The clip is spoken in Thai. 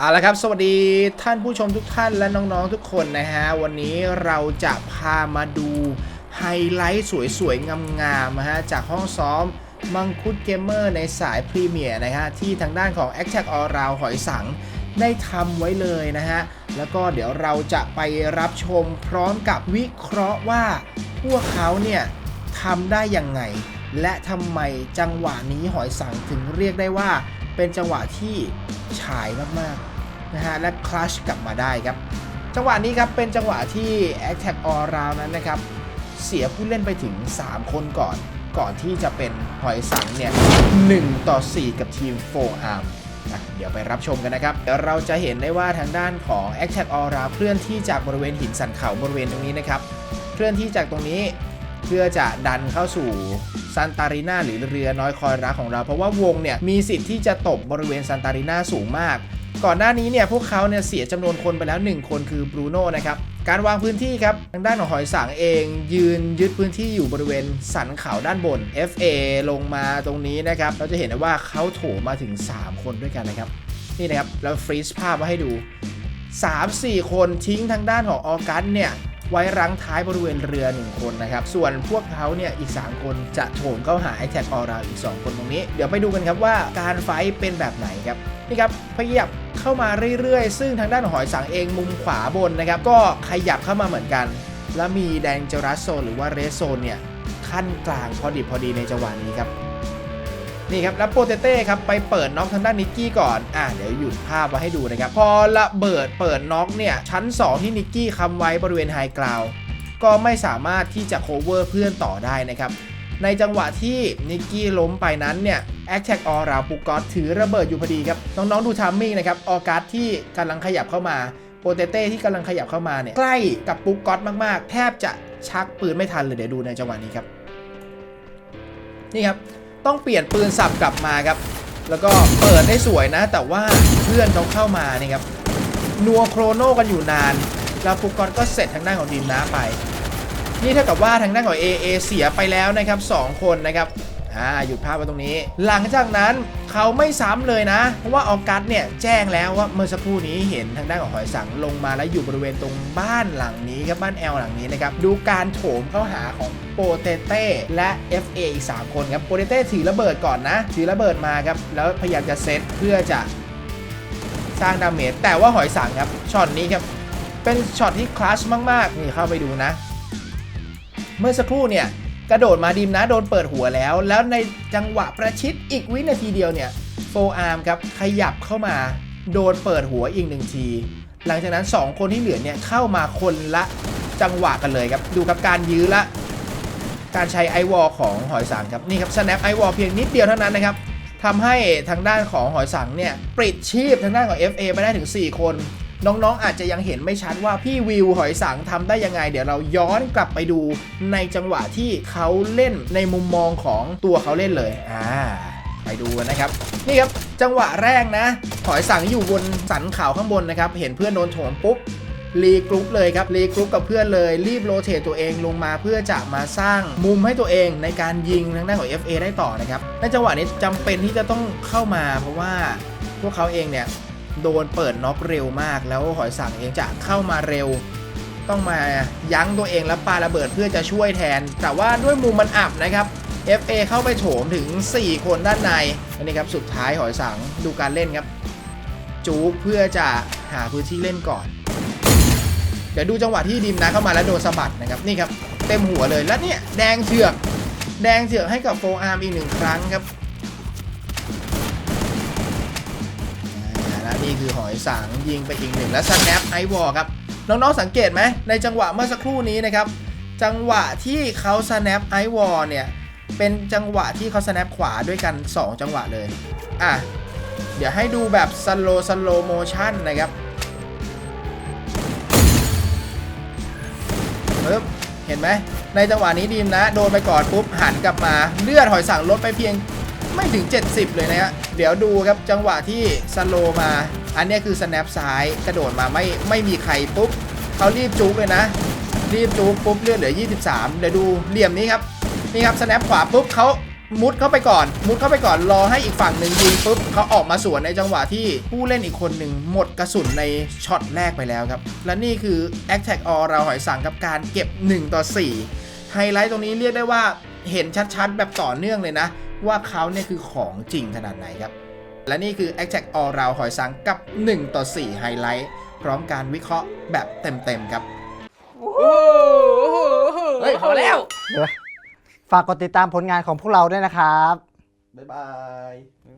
เอาละครับ สวัสดีท่านผู้ชมทุกท่านและน้องๆทุกคนนะฮะ วันนี้เราจะพามาดูไฮไลท์สวยๆ งามๆนะฮะ จากห้องซ้อมมังคุดเกมเมอร์ในสายพรีเมียร์นะฮะ ที่ทางด้านของ a c t a c All Round หอยสังได้ทำไว้เลยนะฮะ แล้วก็เดี๋ยวเราจะไปรับชมพร้อมกับวิเคราะห์ว่าพวกเขาเนี่ยทำได้ยังไง และทำไมจังหวะนี้หอยสังถึงเรียกได้ว่าเป็นจังหวะที่ฉายมาก ๆ นะฮะและคลัชกลับมาได้ครับ จังหวะนี้ครับเป็นจังหวะที่ a t t a c All Round นั้นนะครับ เสียผู้เล่นไปถึง 3 คนก่อน ก่อนที่จะเป็นหอยสังเนี่ย1ต่อ 4 กับทีม4 Arm อะเดี๋ยวไปรับชมกันนะครับเดี๋ยวเราจะเห็นได้ว่าทางด้านของ a t t a c All Round เคลื่อนที่จากบริเวณหินสันเขาบริเวณตรงนี้นะครับ เคลื่อนที่จากตรงนี้เพื่อจะดันเข้าสู่ซันตารินาหรือเรือน้อยคอยรักของเรา เพราะว่าวงเนี่ยมีสิทธิ์ที่จะตบบริเวณซันตารินาสูงมาก ก่อนหน้านี้เนี่ยพวกเขาเนี่ยเสียจำนวนคนไปแล้ว 1 คนคือบรูโน่นะครับ การวางพื้นที่ครับ ทางด้านของหอยสังเอง ยืนยึดพื้นที่อยู่บริเวณสันเขาด้านบน FA ลงมาตรงนี้นะครับ เราจะเห็นได้ว่าเขาโถมมาถึง 3 คนด้วยกันนะครับ นี่นะครับ เราฟรีซภาพมาให้ดู 3-4 คนทิ้งทางด้านของออกัสเนี่ยไว้รั้งท้ายบริเวณเรือ 1 คนนะครับ ส่วนพวกเขาเนี่ยอีก 3 คนจะโถมเข้าหาไอแท็กออราอีก 2 คนตรงนี้ เดี๋ยวไปดูกันครับว่าการไฟเป็นแบบไหนครับ นี่ครับขยับเข้ามาเรื่อยๆ ซึ่งทางด้านหอยสังเองมุมขวาบนนะครับ ก็ขยับเข้ามาเหมือนกัน แล้วมีแดงเจอรัสโซนหรือว่าเรสโซนเนี่ยขั้นกลางพอดีพอดีในจังหวะนี้ครับนี่ครับแล้วโปเตเต้ครับไปเปิดน็อกทางด้านนิกกี้ก่อนอะเดี๋ยวหยุดภาพไว้ให้ดูนะครับพอระเบิดเปิดน็อกเนี่ยชั้น 2 ที่นิกกี้คำไว้บริเวณไฮกราวก็ไม่สามารถที่จะโคเวอร์เพื่อนต่อได้นะครับ ในจังหวะที่นิกกี้ล้มไปนั้นเนี่ยแอคแท็กออราปุกอตถือระเบิดอยู่พอดีครับ น้องๆดูทัมมิ่งนะครับ ออกัสที่กำลังขยับเข้ามาโปเตเต้ที่กำลังขยับเข้ามาเนี่ยใกล้กับปุกอตมากๆ แทบจะชักปืนไม่ทันเลยเดี๋ยวดูในจังหวะนี้ครับ นี่ครับ ต้องเปลี่ยนปืนสับกลับมาครับ แล้วก็เปิดได้สวยนะ แต่ว่าเพื่อนเขาเข้ามานี่ครับนัวโครโนกันอยู่นาน แล้วปุกอนก็เสร็จทางด้านของดีมนะไป นี่เท่ากับว่าทางด้านของ AA เสียไปแล้วนะครับ 2 คนนะครับอ่าหยุดภาพไว้ตรงนี้ หลังจากนั้นเขาไม่ซ้ำเลยนะ เพราะว่าออกัสเนี่ยแจ้งแล้วว่าเมื่อสักครู่นี้เห็นทางด้านของหอยสังลงมาแล้วอยู่บริเวณตรงบ้านหลังนี้ครับบ้านแอลหลังนี้นะครับดูการโถมเข้าหาของโปเตเต้และ FA อีก3คนครับโปเตเต้ถือระเบิดก่อนนะถือระเบิดมาครับแล้วพยายามจะเซตเพื่อจะสร้างดาเมจแต่ว่าหอยสังครับช็อตนี้ครับเป็นช็อตที่คลาสมากๆนี่เข้าไปดูนะ เมื่อสักครู่เนี่ยกระโดดมาดิมนะโดนเปิดหัวแล้ว แล้วในจังหวะประชิดอีกวินาทีเดียวเนี่ยโฟอาร์มครับขยับเข้ามาโดนเปิดหัวอีกหนึ่งที หลังจากนั้น 2 คนที่เหลือเนี่ยเข้ามาคนละจังหวะกันเลยครับ ดูกับการยื้อละ การใช้ไอวอลของหอยสังครับ นี่ครับ snap ไอวอลเพียงนิดเดียวเท่านั้นนะครับทำให้ทางด้านของหอยสังเนี่ยปลิดชีพทางด้านของ FA ไปได้ถึง 4 คน น้องๆอาจจะยังเห็นไม่ชัดว่าพี่วิวหอยสังทำได้ยังไง เดี๋ยวเราย้อนกลับไปดูในจังหวะที่เขาเล่นในมุมมองของตัวเขาเล่นเลยอ่าไปดูกันนะครับ นี่ครับจังหวะแรกนะ หอยสังอยู่บนสันเขาข้างบนนะครับ เห็นเพื่อนโดนโถมปุ๊บรีกรุ๊ปเลยครับรีกรุ๊ปกับเพื่อนเลย รีบโรเตตตัวเองลงมาเพื่อจะมาสร้างมุมให้ตัวเองในการยิงทางด้านของ FA ได้ต่อนะครับในจังหวะนี้จำเป็นที่จะต้องเข้ามาเพราะว่าพวกเขาเองเนี่ย โดนเปิดน็อกเร็วมาก แล้วหอยสังเองจะเข้ามาเร็ว ต้องมายั้งตัวเองแล้วปาระเบิดเพื่อจะช่วยแทน แต่ว่าด้วยมุมมันอับนะครับ FA เข้าไปโถมถึง 4 คนด้านในอันนี้ครับสุดท้ายหอยสังดูการเล่นครับ จู๊กเพื่อจะหาพื้นที่เล่นก่อน เดี๋ยวดูจังหวะที่ดิมนะเข้ามาแล้วโดนสะบัดนะครับนี่ครับเต็มหัวเลยแล้วเนี่ยแดงเถือกแดงเถือกให้กับโฟอาร์มอีกหนึ่งครั้งครับ นี่คือหอยสังยิงไปอีกหนึ่งแล้วสแนปไอวอลครับ น้องๆสังเกตไหมในจังหวะเมื่อสักครู่นี้นะครับ จังหวะที่เขาสแนปไอวอลเนี่ย เป็นจังหวะที่เขาสแนปขวาด้วยกัน 2 จังหวะเลย อะ เดี๋ยวให้ดูแบบสโลสโลโมชั่นนะครับปึ๊บเห็นไหมในจังหวะนี้ดีมนะ โดนไปก่อนปุ๊บหันกลับมา เลือดหอยสังลดไปเพียง ไม่ถึง 70 เลยนะฮะเดี๋ยวดูครับจังหวะที่สโลมา อันนี้คือสแนปซ้ายกระโดดมาไม่ไม่มีใครปุ๊บเขารีบจุกเลยนะ รีบจุกปุ๊บเลือดเหลือ 23 เดี๋ยวดูเหลี่ยมนี้ครับนี่ครับสแนปขวาปุ๊บเขามุดเข้าไปก่อน มุดเข้าไปก่อนรอให้อีกฝั่งหนึ่งยิงปุ๊บเขาออกมาสวนในจังหวะที่ผู้เล่นอีกคนหนึ่งหมดกระสุนในช็อตแรกไปแล้วครับ และนี่คือ a t t a c k All เราหอยสังกับการเก็บ 1 ต่อ 4 ไฮไลท์ตรงนี้เรียกได้ว่าเห็นชัดๆ แบบต่อเนื่องเลยนะ ว่าเขาเนี่ยคือของจริงขนาดไหนครับ และนี่คือ a t t a c k All เราหอยสังกับ 1 ต่อ 4 ไฮไลท์ พร้อมการวิเคราะห์แบบเต็ม ๆ ครับเฮ้ยพอแล้ว ฝากกดติดตามผลงานของพวกเราด้วยนะครับ บ๊ายบาย